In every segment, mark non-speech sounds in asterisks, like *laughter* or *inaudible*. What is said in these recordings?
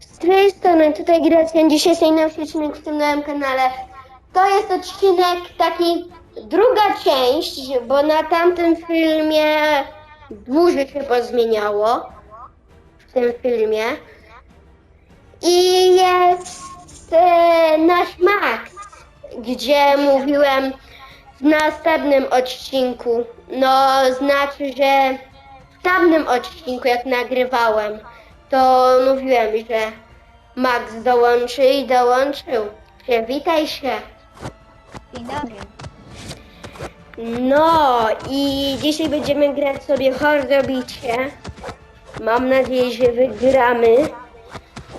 Z tej strony tutaj Gracjan, dzisiaj jest najnowszy odcinek w tym nowym kanale. To jest odcinek taki, druga część, bo na tamtym filmie dłużej się pozmieniało. W tym filmie. I jest e, nasz Max, gdzie mówiłem w następnym odcinku. No, znaczy, że w tamtym odcinku, jak nagrywałem, to mówiłem, że Max dołączy i dołączył. Przywitaj się. Dzień dobry. No i dzisiaj będziemy grać sobie hordobicie. Mam nadzieję, że wygramy.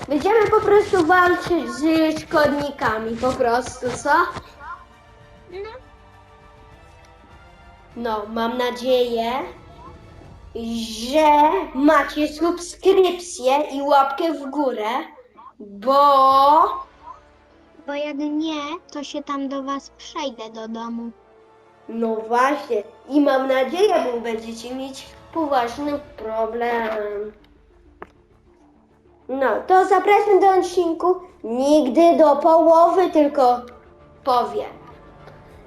Będziemy po prostu walczyć z szkodnikami, po prostu, co? No, No, mam nadzieję, że macie subskrypcję i łapkę w górę, bo bo jak nie, to się tam do was przejdę do domu. no właśnie i mam nadzieję, bo będziecie mieć poważny problem. No, to zapraszam do odcinku. Nigdy do połowy, tylko powiem.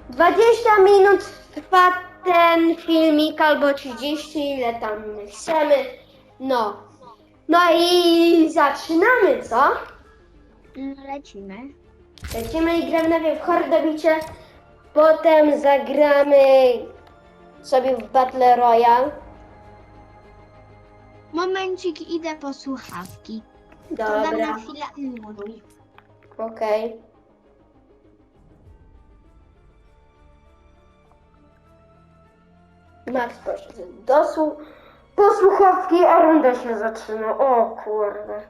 20 minut trwa ten filmik, albo 30, ile tam chcemy. No. No i zaczynamy, co? No, lecimy. Lecimy i gramy najpierw w hordobicie, potem zagramy sobie w Battle Royale. Momencik, idę po słuchawki. To dam na Dobra, chwilę muruj. okej. Max poszedł do słu- do słuchawki, a runda się zaczyna. O kurde.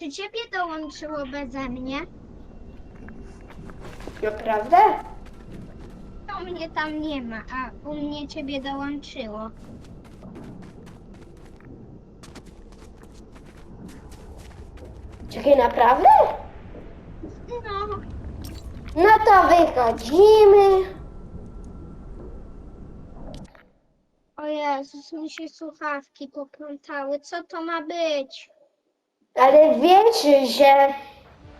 Czy ciebie dołączyło beze mnie? Naprawdę? To mnie tam nie ma, a u mnie ciebie dołączyło. Czekaj, naprawdę? No, No to wychodzimy. O Jezus, mi się słuchawki poplątały. Co to ma być? Ale wiecie, że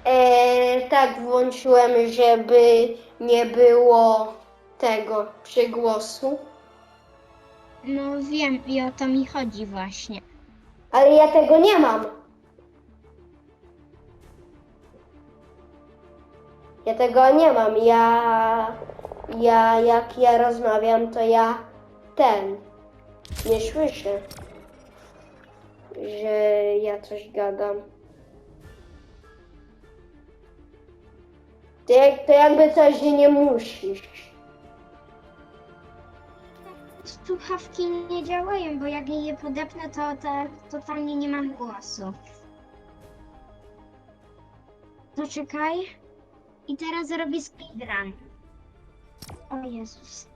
e, tak włączyłem, żeby nie było tego przygłosu. No wiem i o to mi chodzi właśnie. Ale ja tego nie mam. Ja tego nie mam. Ja, ja jak ja rozmawiam, to ja ten nie słyszę, że ja coś gadam. To, jak, to jakby coś, nie musisz. Słuchawki nie działają, bo jak je podepnę, to te, totalnie nie mam głosu. To czekaj. I teraz zrobię speedrun. O Jezus.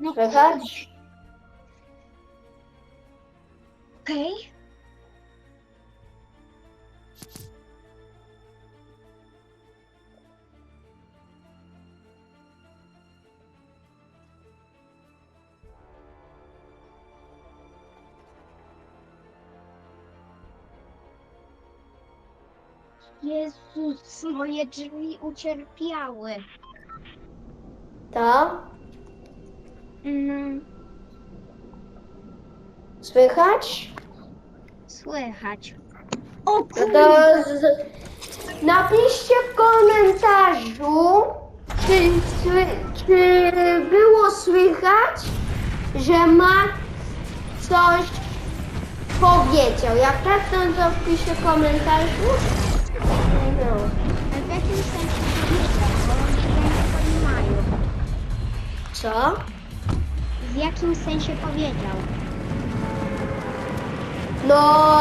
No Słychać? Okej. Jezus, moje drzwi ucierpiały. To? No, Słychać? Słychać. O kurde! napiszcie w komentarzu, czy, czy, czy było słychać, że Max coś powiedział. Jak tak, to, to wpiszcie w komentarzu. No. A w jakim sensie powiedział? Bo ludzie nie poniewają. Co? W jakim sensie powiedział? No,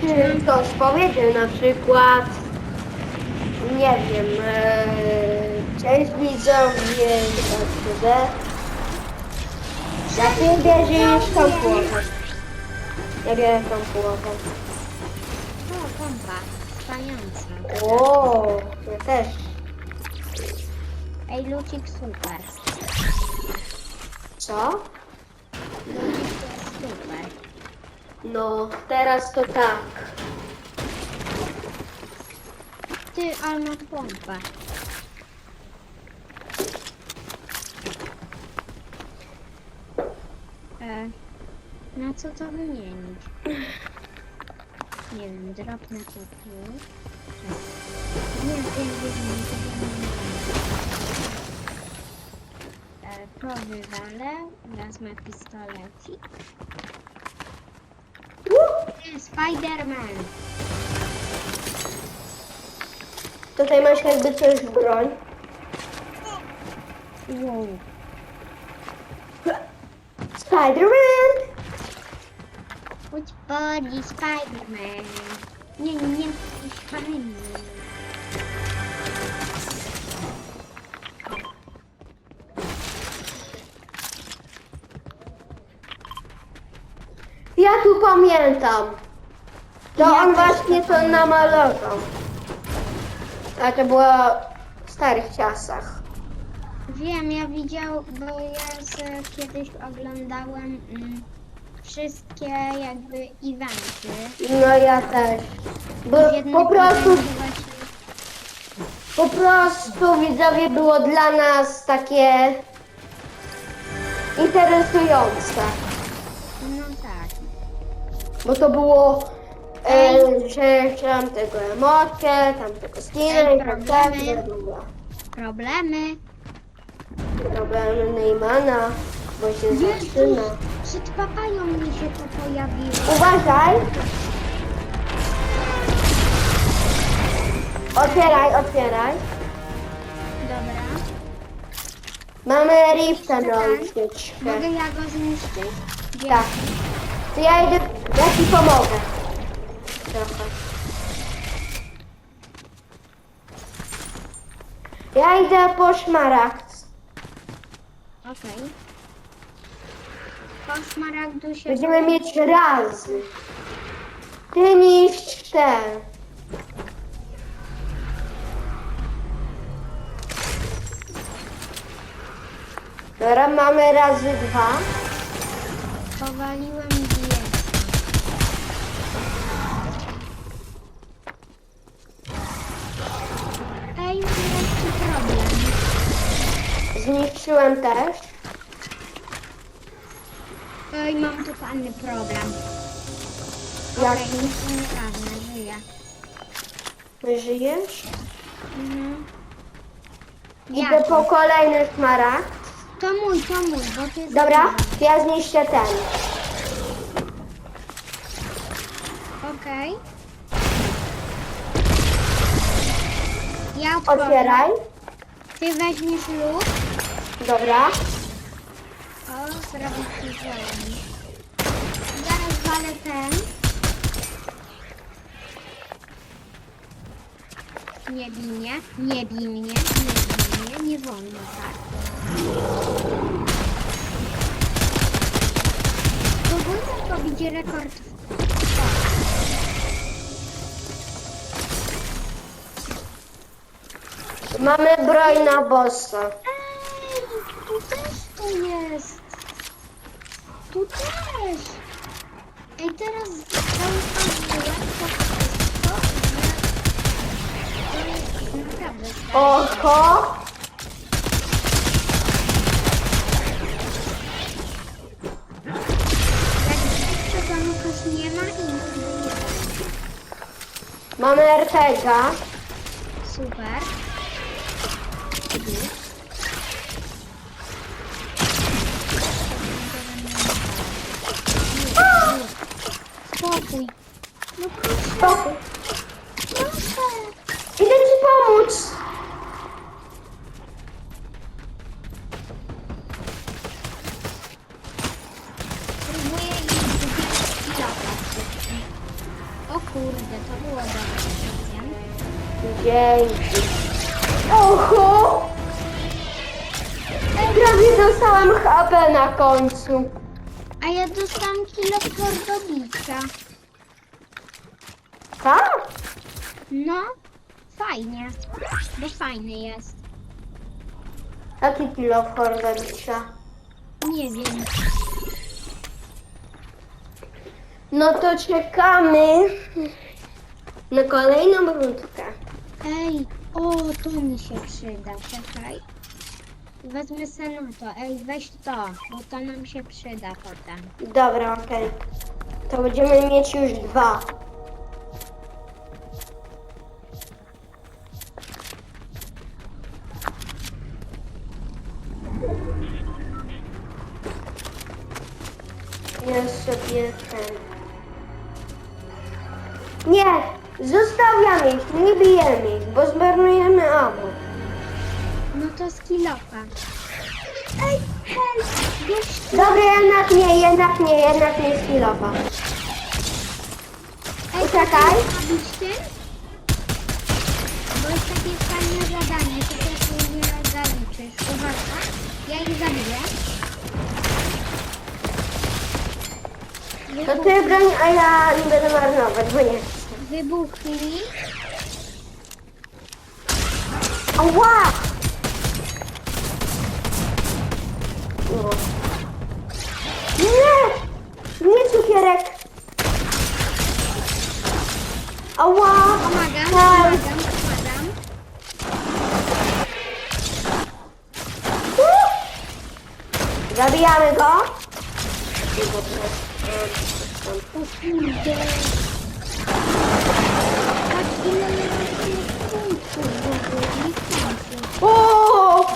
czy ktoś powiedział na przykład, nie wiem, e, cześć widzowie. Ja nie wierzę już tą połowę. Ja biorę tą połowę. O, pompa. Trwająca. O, ja też. Ej, Lucik, super. Co? Lucik super. No, teraz to tak. Ty, ale ma pompę. E, na co to wymienić? Nie wiem, drobne to tu. Nie wiem, wiem, wiem, E, to wywalę. Wezmę pistolecik. Spiderman. Tutaj masz jakby coś w broń. Wow. Spider-Man! Chodź body Spiderman. Nie, nie, nie, Spiderman. Pamiętam. To Ja on też właśnie to namalował. A to było w starych czasach. Wiem, ja widział, bo ja z, kiedyś oglądałem mm, wszystkie jakby eventy. No ja też. Bo W jednym po prostu, evencie właśnie po prostu widzowie było dla nas takie interesujące. Bo to było e, że tam tego emocje, tam tego Ej, i tak problemy. dalej. bla, bla, bla. Problemy. Problemy Neymana, bo się zaczyna. Jezus, przed papają mi się to pojawiło. Uważaj! Otwieraj, otwieraj. Dobra. Mamy rifta na Czekaj. Mogę ja go zniszczyć? Tak. To ja idę, ja ci pomogę. Trochę. Ja idę po szmaragd. Okej. Po szmaragdu się... Będziemy mieć razy. Ty niszcz ten. Dobra, mamy razy dwa. Powaliłem Zniszczyłem też. Ej, mam totalny problem. Jaki? Okej, nic to nieważne, żyję. Żyjesz? Mhm. Idę po kolejny szmaragd. To mój, to mój, bo ty... Dobra, ja zniszczę ten. Okej. Ja otworzę. Otwieraj. Ty weźmiesz lód. Dobra. O, zrobić ci zieleń. Zaraz walę ten. Nie bij mnie, nie bij mnie, nie bij mnie, nie wolno tak. Próbujmy pobić rekord w Mamy broń na bossa. Ej, tu też to jest. Tu też. Ej, teraz cały czas to jest naprawdę Oko. Jak tego Lukas nie ma i. Mamy RTGa. Super. No proszę, proszę. Idę ci pomóc. Próbuję ich zbić i latać. O kurde, to było dobre. Wiem. Dzięki. Oho! Prawie dostałam HP na końcu. A ja dostałam kilo kordobicia. Tak? No, fajnie. Bo fajny jest. Jaki Forda dzisiaj? Nie wiem. No to czekamy na kolejną rundkę. Ej, o, to mi się przyda, czekaj. Wezmę se no to, ej, weź to, bo to nam się przyda potem. Dobra, okej. To będziemy mieć już dwa. Ej, hej, wiesz Dobra, jednak nie, jednak nie, jednak nie skillowa. Ej, Poczekaj. robić tym? Bo jest takie fajne zadanie, to też nie zaliczysz. Uwaga, ja ich zabiję. To ty broń, a ja nie będę marnować, bo nie. Wybuchli. Ała! No. Nie! Nie cukierek! Ała! Pomagam, pomagam, pomagam. Zabijamy go! O kurde. Patrz ile jest punktów w ogóle. O!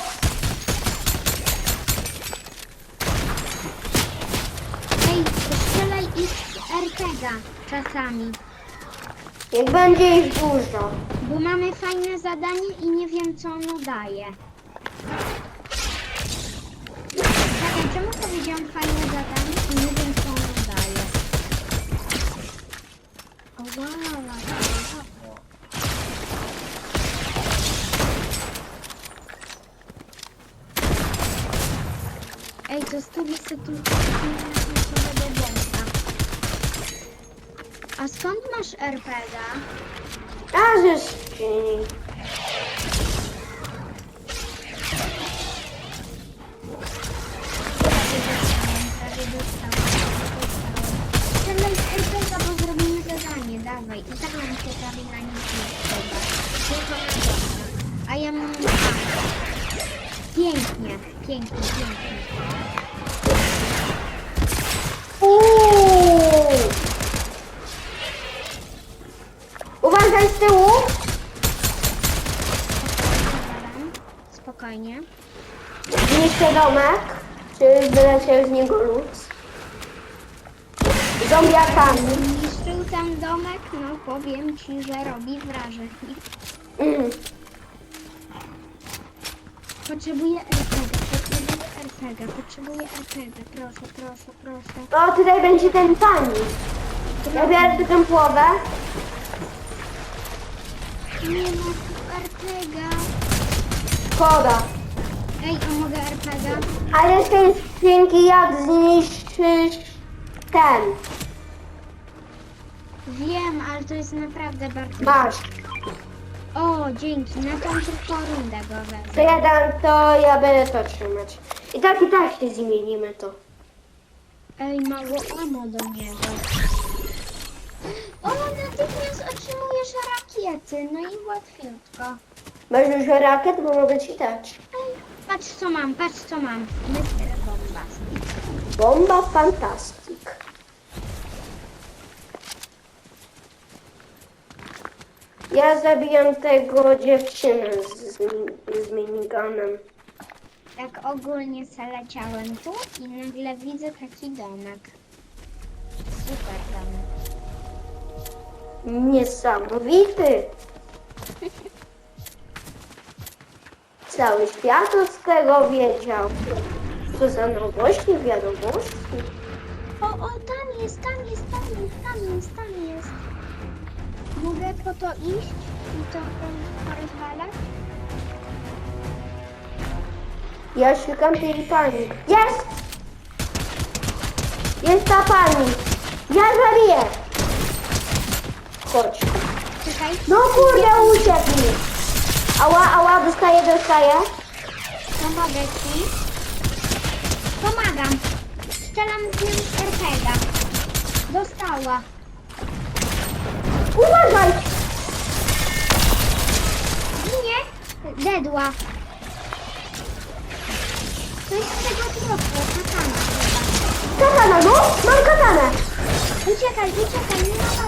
Ej, strzelaj ich RPG czasami. Jak będzie ich dużo. Bo mamy fajne zadanie i nie wiem co ono daje. Czekaj, czemu powiedziałam fajne zadanie i nie wiem co ono daje? O wow, Ej, to sobie tu skąd masz RPG? A ze skrzyni. Strzelaj z RPG, bo zrobimy zadanie, dawaj. I tak nam się prawie na nic nie. Tylko na. A ja mam... Pięknie, pięknie, pięknie. Uuu. Uważaj z tyłu! Zawalam. Spokojnie. Zniszczę domek. Czy wyleciał z niego lód? Zombiakami. Niszczył ten domek, no powiem ci, że robi wrażenie. Mm. Potrzebuję RPG, potrzebuję RPG, potrzebuję RPG, proszę, proszę, proszę. O, tutaj będzie ten pani. Ja biorę tu tę połowę. Nie ma tu RPG. Szkoda. Ej, a mogę RPG? Ale z tej skrzynki jak zniszczysz ten. Wiem, ale to jest naprawdę bardzo... Masz. O, dzięki, na tą tylko rundę go To wezmę. ja dam to, ja będę to trzymać. I tak i tak się zmienimy to. Ej, mało amo do niego. O, natychmiast otrzymujesz rakiety, no i łatwiutko. Masz już rakiet, bo mogę ci dać. Ej, patrz co mam, patrz co mam. Bomba fantastik. Ja zabijam tego dziewczynę z, z miniganem. Tak ogólnie leciałem tu i nagle widzę taki domek. Super domek. Niesamowity. *laughs* Cały świat z tego wiedział. Co za nowości, wiadomości. O, o, tam jest, tam jest, tam jest, tam jest, tam jest. Mogę po to iść i to roz- porozwalać? Ja szukam tej pani. Jest! Jest ta pani. Ja zabiję. Chodź. Czekaj. No kurde, uciekł mi. Ała, ała, dostaję, dostaję. Pomogę ci. Pomagam. Strzelam z nim z RPG. Dostałem. Ała. Uważaj! Nie! Dedła. Coś z tego dropu, katana. Katana, no! Mam katanę! Uciekaj, uciekaj, nie nawalaj,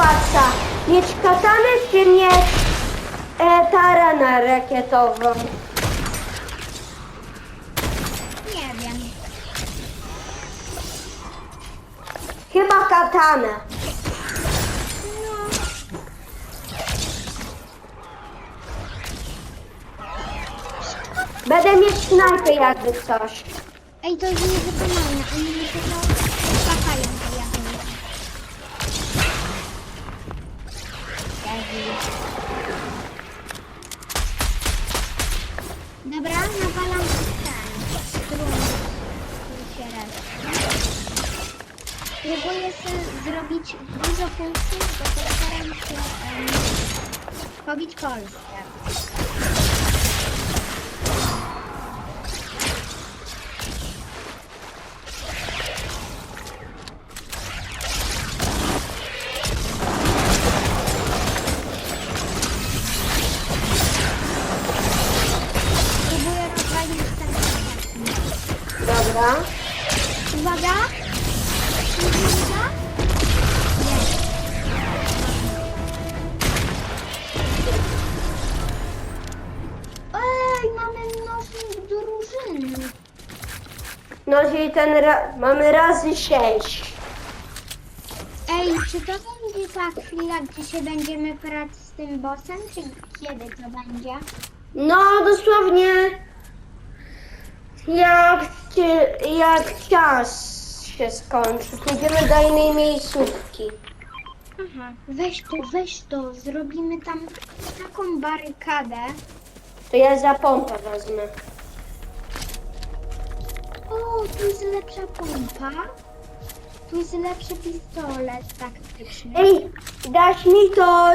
opłaca. Mieć katanę czy mieć e, taranę rakietową? Nie wiem. Chyba katanę. No, Będę mieć snajpę jakby coś. ej, to jest niewykonalne, oni się Dobra, nawalam ten strun, się respi. Próbuję sobie zrobić dużo punktów, bo postaram się um, pobić Polskę. Ten ra- mamy razy sześć. Ej, czy to będzie ta chwila, gdzie się będziemy prać z tym bossem, czy kiedy to będzie? No dosłownie jak, jak czas się skończy. Pójdziemy do innej miejscówki. Aha, weź to, weź to, zrobimy tam taką barykadę. To ja za pompę wezmę. O, tu jest lepsza pompa. Tu jest lepszy pistolet taktyczny. Ej, dasz mi to,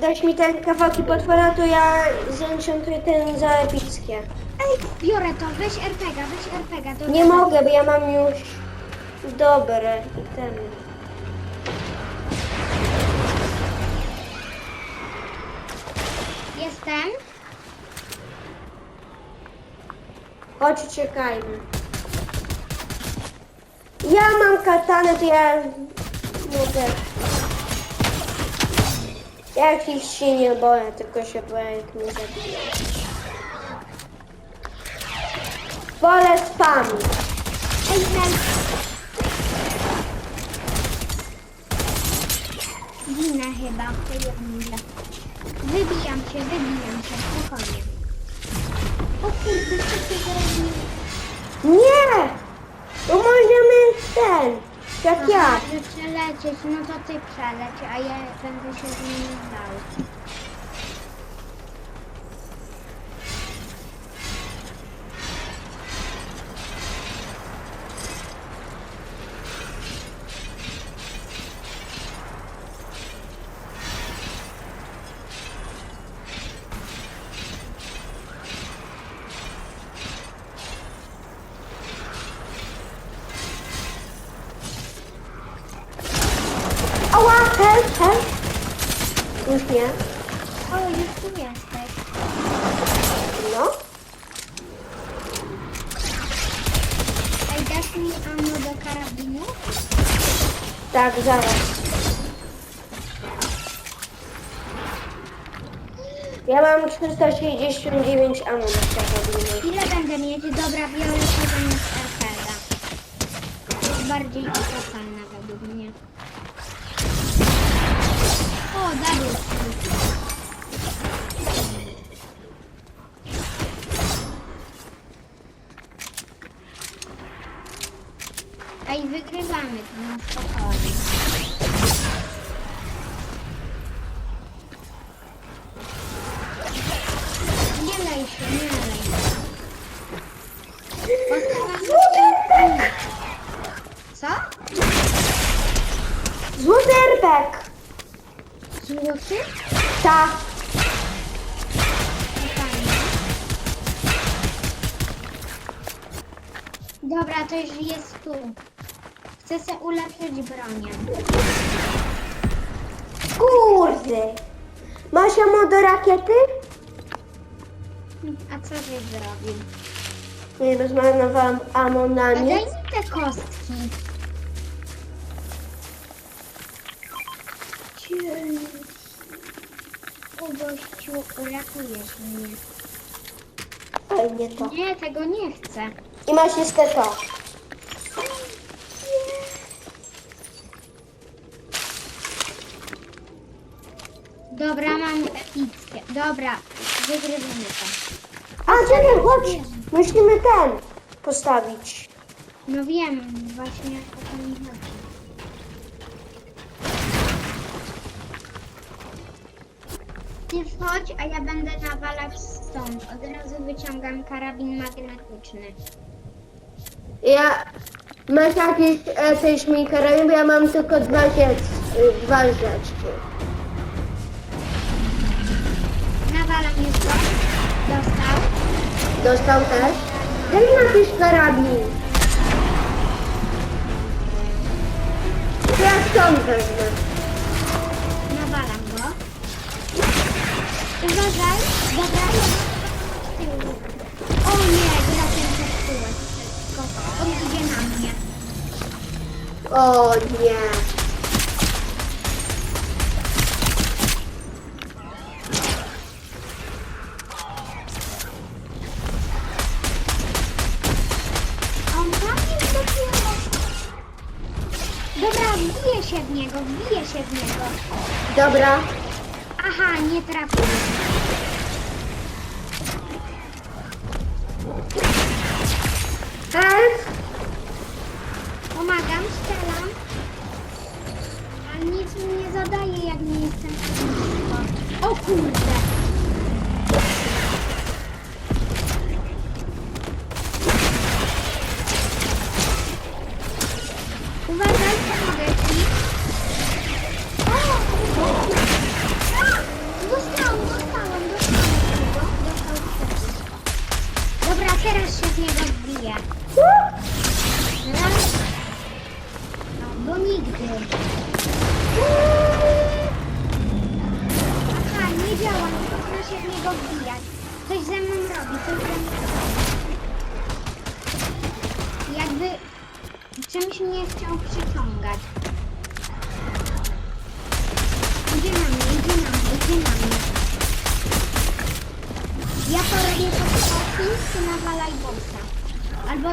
dasz mi te kawałki potwora, to ja zenchantuję ten za epickie. Ej, biorę to, weź RPG, weź RPG. To Nie mogę, bo ja mam już dobre itemy. Jestem. Chodź, czekajmy. Ja mam katanę, to ja mogę. Ja jakiś się nie boję, tylko się boję, jak mnie zabiją. Wolę spam. Ej, ej. Ginę chyba w tej rundzie. Wybijam się, wybijam się, spokojnie. O kurde, co ty zrobił? Nie! To możemy ten, jak ja. Przelecieć, no to ty przeleć, a ja będę się z nim dał. Ała, help, help. Już nie. O, już tu jesteś. No. Ej, dasz mi ammo do karabinu? Tak, zaraz. Ja mam 369 ammo na karabiny. Ile będę mieć? Dobra, biorę to zamiast. Jest bardziej opłacalna według mnie. O, kill. Ej, wygrywamy to na spokojnie. Już jest tu. Chcę sobie ulepszyć bronię. Kurde. Masz ammo do rakiety? A co żeś zrobił? Nie, rozmarnowałam ammo na A daj nic. mi te kostki. O gościu, uratujesz mnie. Oj, nie to. Nie, tego nie chcę. I masz jeszcze to. Dobra, mam epickie. Dobra, wygrywamy to. A, czekaj, chodź. Musimy ten postawić. No wiem, właśnie o to mi chodzi. Ty wchodź, a ja będę nawalać stąd. Od razu wyciągam karabin magnetyczny. Ja... Masz jakieś e, też mi karabin, bo ja mam tylko dwa y, Dwa rzeczy. Dostał też? Daj mi jakiś karabin. Ja stąd wezmę. Nawalam go. Uważaj. Tyłu. O nie, gra się wszystko. On idzie na mnie. O nie. Dobra, wbije się w niego, wbije się w niego. Dobra. Aha, nie trafił. Help! Pomagam, strzelam. Ale nic mi nie zadaje, jak nie jestem. O kurde. Można się w niego wbijać. Coś ze mną robi, coś ze mną robi. Jakby czymś mnie chciał przyciągać. Idzie na mnie, idzie na mnie, idzie na mnie. Ja to robię po prostu, ty nawalaj bossa. Albo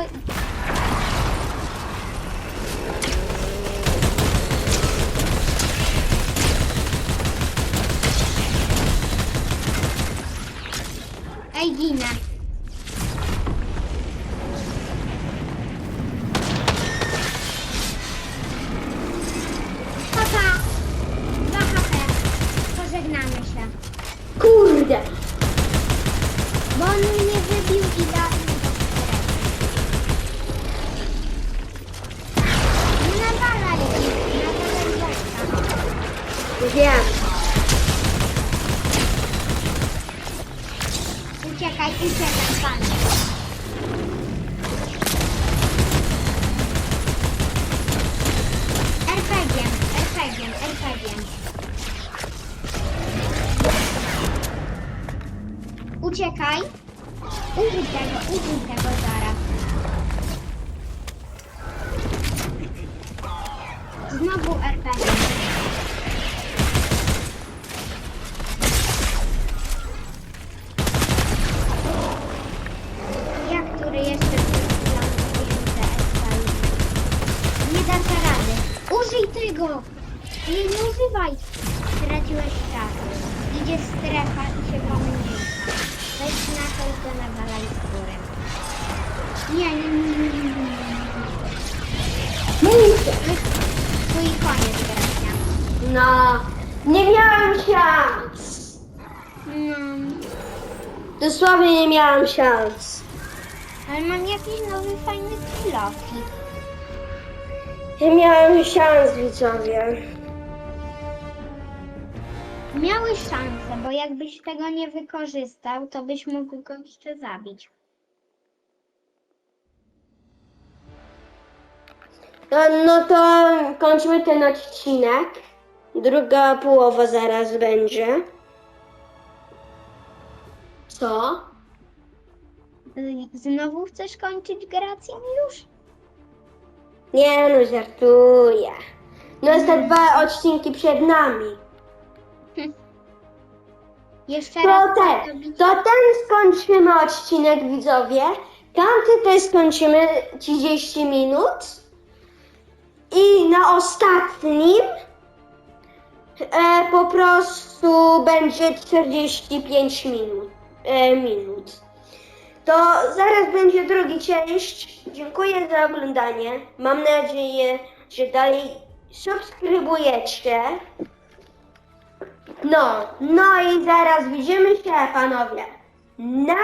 Ej, użyj tego! Nie, nie używaj! Straciłeś czas. Idzie strefa i się pomyliłka. Weź na to i to nawalaj z górę. Nie, nie, nie, nie, nie, nie, nie. Tu i koniec grania. No, nie miałem szans. No, Dosłownie nie miałem szans. ale mam jakiś nowy fajny kilofik. Nie miałem szans, widzowie. Miałeś szansę, bo jakbyś tego nie wykorzystał, to byś mógł go jeszcze zabić. No, no to kończmy ten odcinek. Druga połowa zaraz będzie. Co? Znowu chcesz kończyć grację już? Nie no, żartuję. No jeszcze dwa odcinki przed nami. Jeszcze To raz ten, to ten skończymy odcinek, widzowie. Tamty też skończymy 30 minut. I na ostatnim e, po prostu będzie 45 minut. E, minut. To zaraz będzie drugi część. Dziękuję za oglądanie. Mam nadzieję, że dalej subskrybujecie. No, no i zaraz widzimy się, panowie. Na